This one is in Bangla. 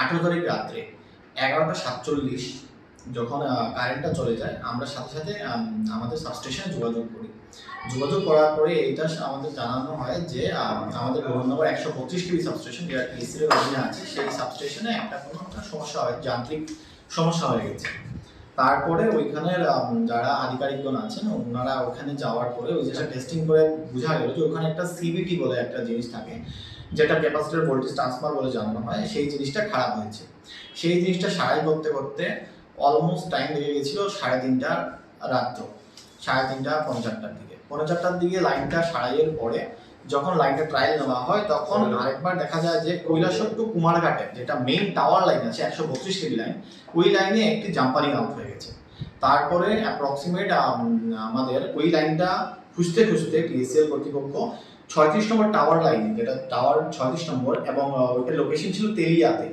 আঠেরো তারিখ রাত্রে, এগারোটা সাতচল্লিশ যখন কারেন্টটা চলে যায়, আমরা সাথে সাথে আমাদের সাবস্টেশনে যোগাযোগ করি। যোগাযোগ করার পরে এটা আমাদের জানানো হয় যে আমাদের রোল নম্বর একশো পঁচিশ কেবি সাবস্টেশন যেটা ইসির অধীনে আছে, সেই সাবস্টেশনে একটা কোনো সমস্যা হয়, যান্ত্রিক সমস্যা হয়ে গেছে। তারপরে ওইখানের যারা আধিকারিকগণ আছেন, ওনারা ওখানে যাওয়ার পরে ওই জিনিসটা টেস্টিং করে বোঝা গেল যে ওখানে একটা সিবিটি বলে একটা জিনিস থাকে, যেটা ক্যাপাসিটর ভোল্টেজ ট্রান্সফার বলে জানানো হয়, সেই জিনিসটা খারাপ হয়েছে। সেই জিনিসটা সারাই করতে করতে অলমোস্ট টাইম লেগে গেছিল সাড়ে তিনটা রাত্র, সাড়ে তিনটা পঞ্চাশটার দিকে। পঞ্চাশটার দিকে লাইনটা সারাইয়ের পরে যখন লাইনটা ট্রায়াল নেওয়া হয় তখন আরেকবার দেখা যায় যে কৈলাসর টু কুমারঘাটে যেটা মেইন টাওয়ার লাইন আছে একশো বত্রিশ কেবি লাইন ওই লাইনে একটি জাম্পারিং আউট হয়ে গেছে। তারপরে অ্যাপ্রক্সিমেট আমাদের ওই লাইনটা খুঁজতে খুঁজতে টিএসএল কর্তৃপক্ষ ছয়ত্রিশ নম্বর টাওয়ার লাইন যেটা টাওয়ার ছয়ত্রিশ নম্বর এবং ওইটার লোকেশন ছিল তেলিয়াতে।